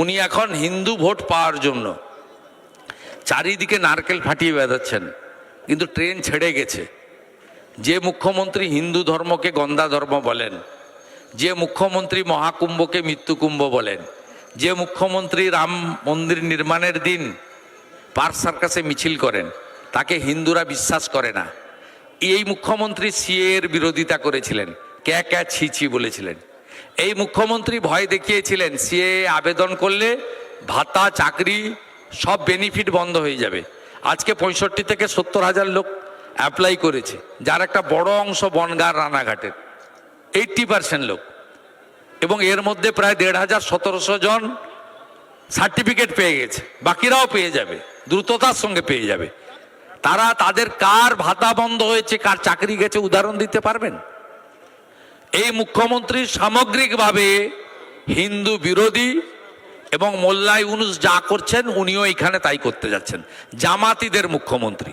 উনি এখন হিন্দু ভোট পাওয়ার জন্য। চারিদিকে নারকেল ফাটিয়ে বেড়াচ্ছেন, কিন্তু ট্রেন ছেড়ে গেছে। যে মুখ্যমন্ত্রী হিন্দু ধর্মকে গন্দা ধর্ম বলেন, যে মুখ্যমন্ত্রী মহাকুম্ভকে মৃত্যুকুম্ভ বলেন, যে মুখ্যমন্ত্রী রাম মন্দির নির্মাণের দিন পার্ক সার্কাসে মিছিল করেন, তাকে হিন্দুরা বিশ্বাস করে না। এই মুখ্যমন্ত্রী সিএ এর বিরোধিতা করেছিলেন, ক্যা ক্যা ছি ছি বলেছিলেন। এই মুখ্যমন্ত্রী ভয় দেখিয়েছিলেন, সিএ আবেদন করলে ভাতা, চাকরি সব বেনিফিট বন্ধ হয়ে যাবে। আজকে পঁয়ষট্টি থেকে সত্তর হাজার লোক অ্যাপ্লাই করেছে, যার একটা বড় অংশ বনগার রানাঘাটের এইট্টি পার্সেন্ট লোক। এবং এর মধ্যে প্রায় দেড় হাজার সতেরোশো জন সার্টিফিকেট পেয়ে গেছে, বাকিরাও পেয়ে যাবে, দ্রুততার সঙ্গে পেয়ে যাবে। তারা তাদের কার ভাতা বন্ধ হয়েছে, কার চাকরি গেছে, উদাহরণ দিতে পারবেন? এই মুখ্যমন্ত্রী সামগ্রিকভাবে হিন্দু বিরোধী এবং মোল্লা ইউনুস যা করছেন উনিও এখানে তাই করতে যাচ্ছেন। জামাতিদের মুখ্যমন্ত্রী।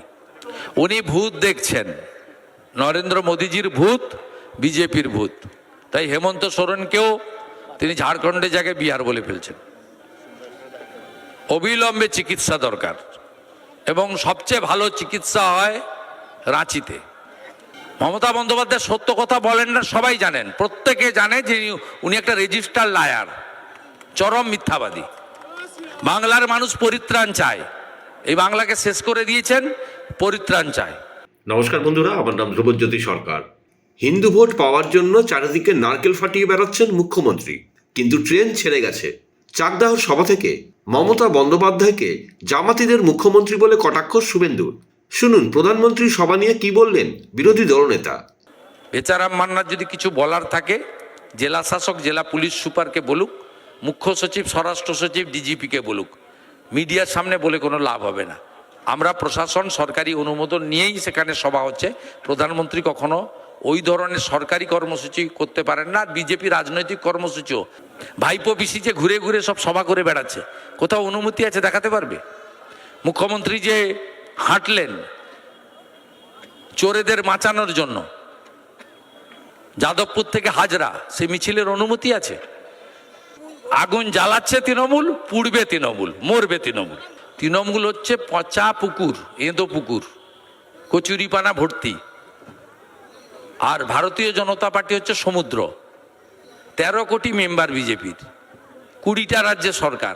উনি ভূত দেখছেন। নরেন্দ্র মোদীজির ভূত, বিজেপির ভূত। তাই হেমন্ত সোরেনকেও তিনি ঝাড়খণ্ডের জায়গায় বিহার বলে ফেলছেন। অবিলম্বে চিকিৎসা দরকার। এবং সবচেয়ে ভালো চিকিৎসা হয় রাঁচিতে। মমতা বন্দ্যোপাধ্যায় সত্য কথা বলেন না, সবাই জানেন। প্রত্যেকে জানে যে উনি একটা রেজিস্টার লায়ার, চরম মিথ্যাবাদী। বাংলার মানুষ পরিত্রাণ চায়। এই বাংলাকে শেষ করে দিয়েছেন, পরিত্রাণ চায়। নমস্কার বন্ধুরা, আমার নাম ধ্রুবজ্যোতি সরকার। হিন্দু ভোট পাওয়ার জন্য চারিদিকে নারকেল ফাটিয়ে বেড়াচ্ছেন মুখ্যমন্ত্রী। কিন্তু ট্রেন ছেড়ে গেছে। চাকদাহর সভা থেকে মমতা বন্দ্যোপাধ্যায়কে জামাতিদের মুখ্যমন্ত্রী বলে কটাক্ষ শুভেন্দুর। শুনুন, প্রধানমন্ত্রী সভা নিয়ে কি বললেন? বিরোধী দলনেতা। বেচারাম মান্নার যদি কিছু বলার থাকে, জেলা শাসক, জেলা পুলিশ সুপারকে বলুক, মুখ্য সচিব, স্বরাষ্ট্র সচিব, ডিজিপিকে বলুক, মিডিয়ার সামনে বলে কোনো লাভ হবে না। আমরা প্রশাসন, সরকারি অনুমোদন নিয়েই সেখানে সভা হচ্ছে। প্রধানমন্ত্রী কখনো ওই ধরনের সরকারি কর্মসূচি করতে পারেন না বিজেপি রাজনৈতিক কর্মসূচিও। ভাইপো পিসি যে ঘুরে ঘুরে সব সভা করে বেড়াচ্ছে, কোথাও অনুমতি আছে দেখাতে পারবে? মুখ্যমন্ত্রী যে হাঁটলেন চোরেদের বাঁচানোর জন্য। যাদবপুর থেকে হাজরা, সে মিছিলের অনুমতি আছে। আগুন জ্বালাচ্ছে তৃণমূল, পুড়বে তৃণমূল, মরবে তৃণমূল। তৃণমূল হচ্ছে পচা পুকুর, এঁদো পুকুর, কচুরিপানা ভর্তি। আর ভারতীয় জনতা পার্টি হচ্ছে সমুদ্র, তেরো কোটি মেম্বার বিজেপির, কুড়িটা রাজ্যে সরকার।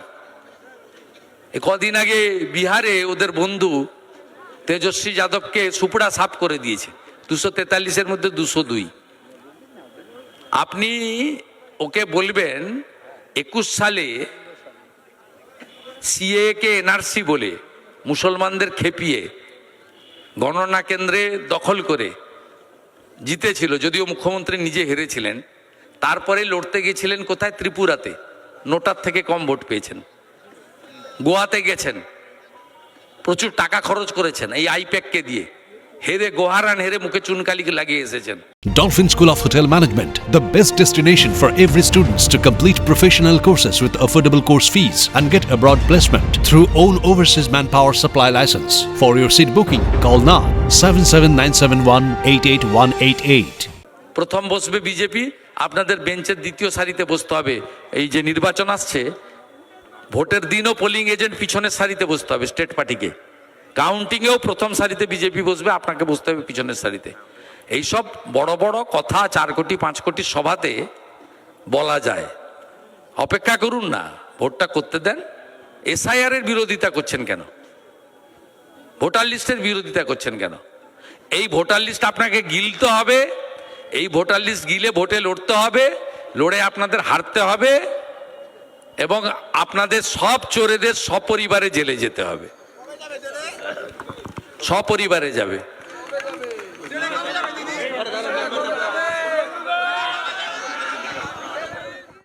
কদিন আগে বিহারে ওদের বন্ধু তেজস্বী যাদবকে সুপড়া সাফ করে দিয়েছে। দুশো তেতাল্লিশের মধ্যে দুশো দুই। আপনি ওকে বলবেন, একুশ সালে সিএ কে এনআরসি বলে মুসলমানদের খেপিয়ে গণনা কেন্দ্রে দখল করে জিতেছিল, যদিও মুখ্যমন্ত্রী নিজে হেরেছিলেন, তারপরে লড়তে গেছিলেন কোথায়? ত্রিপুরাতে। নোটার থেকে কম ভোট পেয়েছেন। গোয়াতে গেছেন। প্রচুর টাকা খরচ করেছেন এই আইপ্যাককে দিয়ে হেরে গোহারান হেরে মুখে চুনকালি লাগিয়ে এসেছেন Dolphin School of Hotel Management, the best destination for every student to complete professional courses with affordable course fees and get abroad placement through own overseas manpower supply license. For your seat booking, call now 77971 প্রথম বসবে BJP আপনাদের বেঞ্চের দ্বিতীয় সারিতে বসতে হবে এই যে নির্বাচন আসছে ভোটের দিনও পোলিং এজেন্ট পিছনের সারিতে বসতে হবে স্টেট পার্টিকে কাউন্টিংয়েও প্রথম সারিতে বিজেপি বসবে, আপনাকে বসতে হবে পিছনের সারিতে। এইসব বড় বড় কথা, চার কোটি, পাঁচ কোটি সভাতে বলা যায়। অপেক্ষা করুন না, ভোটটা করতে দেন। এসআইআর এর বিরোধিতা করছেন কেন? ভোটার লিস্টের বিরোধিতা করছেন কেন? এই ভোটার লিস্ট আপনাকে গিলতে হবে, এই ভোটার লিস্ট গিলে ভোটে লড়তে হবে, লড়ে আপনাদের হারতে হবে। এবং আপনাদের সব চোরেদের সপরিবারে জেলে যেতে হবে। সপরিবারে যাবে।